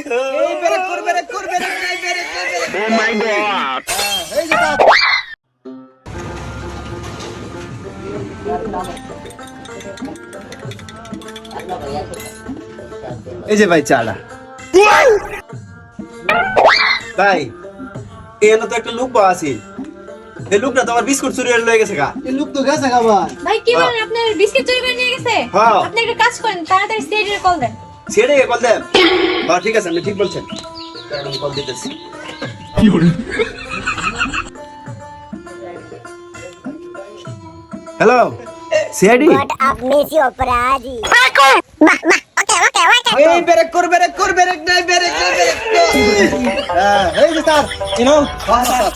এই ব্রেক কর break break break Oh! এই যে এই যে ভাই চাটা ভাই এখানে তো একটা লোক পাওয়া আছে। এই লোকটা তোমার বিস্কুট চুরি করে লয়ে গেছে গা। এই লোক তো গেছে খাবার ভাই কি বলেন আপনার বিস্কিট চুরি করে নিয়ে গেছে? হ্যাঁ। আপনি একটা কাজ করেন তাড়াতাড়ি সিআইডি কল দেন। ছেড়ে কল দেন। ঠিক আছে আপনি ঠিক বলছেন। আমি কল দিতেছি। Hello CID up, Miss Yopradi? এই ব্রেক কর ব্রেক কর ব্রেক নাই ব্রেক নাই ব্রেক হ্যাঁ এই যে স্যার ইউ নো স্যার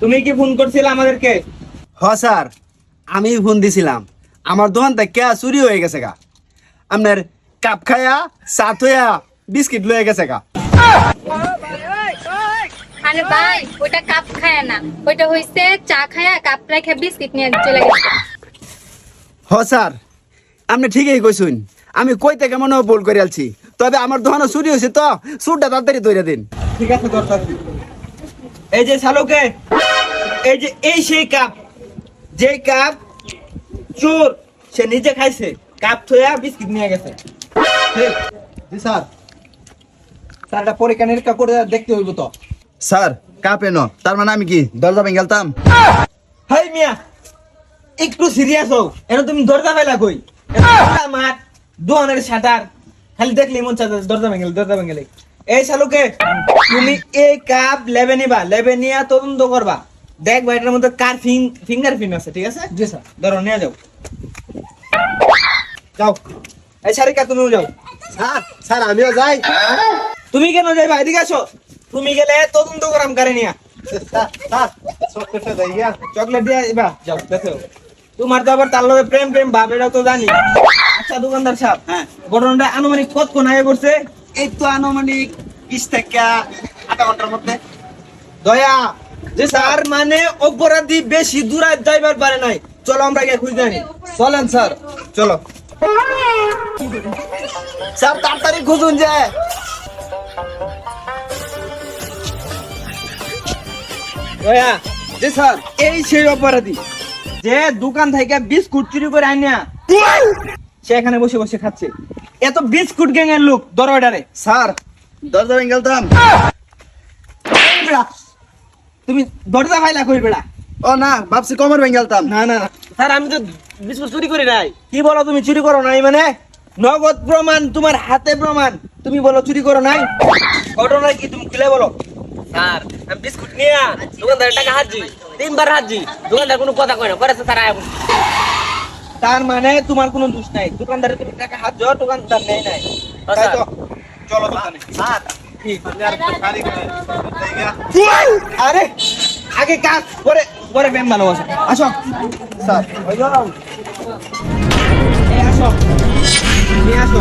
তুমি কি ফোন করছিলে আমাদেরকে? হ স্যার। আমি ফোন দিছিলাম। আমার দোকান থেকে চুরি হয়ে গেছে গা। আপনার কাপ খায়া সাত হইয়া বিস্কিট লয়ে গেছে গা। আরে ভাই ওটা কাপ খায় না। ওইটা হইছে চা খায়া কাপ রেখে বিস্কিট নিয়ে চলে গেছে। হ স্যার। আপনি ঠিকই কইছুন। আমি কই থেকে মনে হয় ভুল করে আলছি? তবে আমার দোকানে চুরি হয়েছে তো। সুরটা তাড়াতাড়ি তৈরি দিন। ঠিক আছে দরকার এই যে শালুকে এই যে এই সেই কাপ যে কাপ চোর সে নিজে খাইছে। কাপ থয়া বিস্কিট নিয়ে গেছে। জি স্যার। স্যার এটা পরীক্ষা নিরীক্ষা করে দেখতে হইব তো। স্যার কাপ এনো। তার মানে আমি কি দরজা ভেঙে গেলতাম? হাই মিয়া একটু সিরিয়াস হও। এন তুমি দরজা ফেলা কই? মাঠ দোকানের শাটার। খালি দেখলি মন চাচ্ছে দরজা ভেঙে দরজা ভেঙে। এই শালুকে তুমি এই কাপ লেবে নিবা লেবে নিয়া তদন্ত করবা। দেখবা এটার মধ্যে কার ফিঙ্গার প্রিন্ট আছে ঠিক আছে? জি স্যার। ধরো নিয়ে যাও। যাও। এই সারিকা তুমিও যাও। স্যার স্যার আমিও যাই। তুমি কেন যাইবা? এদিকে আসো। তুমি গেলে তদন্ত করাম কারে নিয়া। চকলেট দিয়ে এবার যাও দেখো। তোমার তো আবার তার লগে প্রেম প্রেম ভাব এটাও তো জানি। আচ্ছা দোকানদার সাহেব হ্যাঁ। ঘটনাটা আনুমানিক কত কোন আগে করছে এই তো আনুমানিক বিশ থেকে আধা ঘণ্টার মধ্যে। দয়া! স্যার মানে অপরাধী বেশি দূরায় যাইবার পারে নাই। চলো আমরা গিয়ে চলেন, স্যার। চলো। স্যার, তাড়াতাড়ি খুঁজুন যে। স্যার, এই সেই অপরাধী। যে দোকান থেকে বিস্কুট চুরি করে আনিয়া সে এখানে বসে বসে খাচ্ছে। এত বিস্কুট গ্যাংয়ের লোক দরওয়াডারে স্যার, দরজা ভেঙে গেলতাম তুমি দরজা ফাইলা কই বেড়া? ও না ভাবছি কমর ভেঙে গেলতাম না না। না। স্যার আমি তো বিস্কুট চুরি করি নাই। কি বলো তুমি চুরি করো নাই মানে? নগদ প্রমাণ তোমার হাতে প্রমাণ। তুমি বলো চুরি করো নাই? ঘটনা কি তুমি খুলে বলো। স্যার আমি বিস্কুট নিয়ে দোকানদারের টাকা হাজি তিনবার হাজি দোকানদার কোনো কথা কয় না করেছে স্যার আয়। তার মানে তোমার কোনো দোষ নাই। দোকানদারের তুমি টাকা হাত দোকানদার নেই। নাই তাই তো চলো দোকানে। স্যার আরে আগে কাজ পরে পরে প্রেম ভালোবাসা। আসো। স্যার আসো। আসো।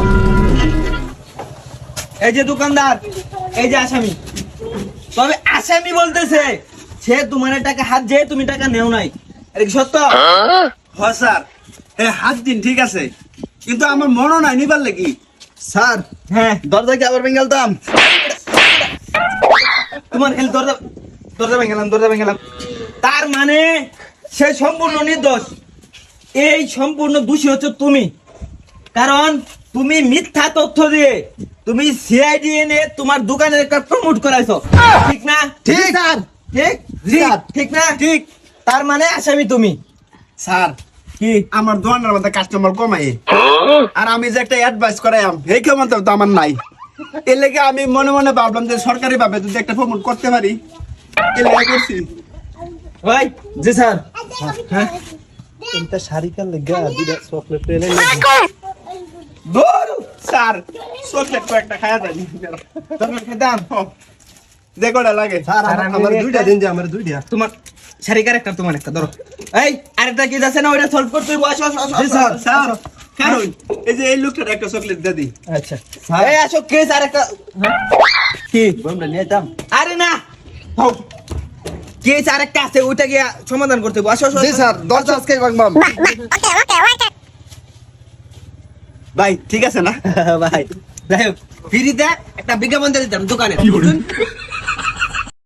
এই যে দোকানদার এই যে আসামি। তবে আসামি বলতেছে সে তোমার টাকা হাত যে তুমি টাকা নেও নাই। কি সত্য? হ স্যার। এ হাত দিন ঠিক আছে। কিন্তু আমার মনও নাই নিবার লাগি। স্যার হ্যাঁ। দরজা কি আবার ভেঙে গেলতাম তোমার খালি দরজা দরজা ভেঙেলাম দরজা ভেঙেলাম। তার মানে সে সম্পূর্ণ নির্দোষ। এই সম্পূর্ণ দোষী হচ্ছে তুমি। কারণ তুমি মিথ্যা তথ্য দিয়ে তুমি সিআইডি এনে তোমার দোকানের একটা প্রমোট করাইছো। ঠিক না? ঠিক। স্যার। ঠিক। জি। ঠিক ঠিক না? ঠিক। তার মানে আসামি তুমি। স্যার। কি? আমার দোকানের মধ্যে কাস্টমার কমাই। আর আমি যে একটা অ্যাডভাইস করাইম এই ক্ষমতা তো আমার নাই। এর লেগে আমি মনে মনে ভাবলাম যে সরকারি ভাবে যদি একটা প্রমোট করতে পারি এর লেগে করছি। ভাই জি স্যার। হ্যাঁ? এটা শাড়িকার লেগা দুটা চকলেট পেলে ধর স্যার চকলেট কয়েকটা খায়া যাই চকলেট খেতাম যে কটা লাগে। স্যার আমার- আমার দুইটা দিন যে আমার দুইটা। তোমার একটা তোমার একটা? ধরো। এই আরেকটা কি আছে না? ওইটা সলভ করতে স্যার। কারণ এই যে এই লোকটার একটা চকলেট দিয়ে দিই আচ্ছা। এই আসো কেস আরেকটা হ্যাঁ? কি? আমরা নিয়ে যাম আরে না। হও কি হয়েছে আরেকটা আছে ওইটা গিয়ে সমাধান করতে হবে। আসো আসো, জি। স্যার দরজা আজকে ভাঙবাম বাহ বাহ ওকে ওকে ওকে ভাই ঠিক আছে না? ভাই যাই হোক। ফ্রিতে একটা বিজ্ঞাপন দিয়ে দিতাম দোকানে। বুঝুন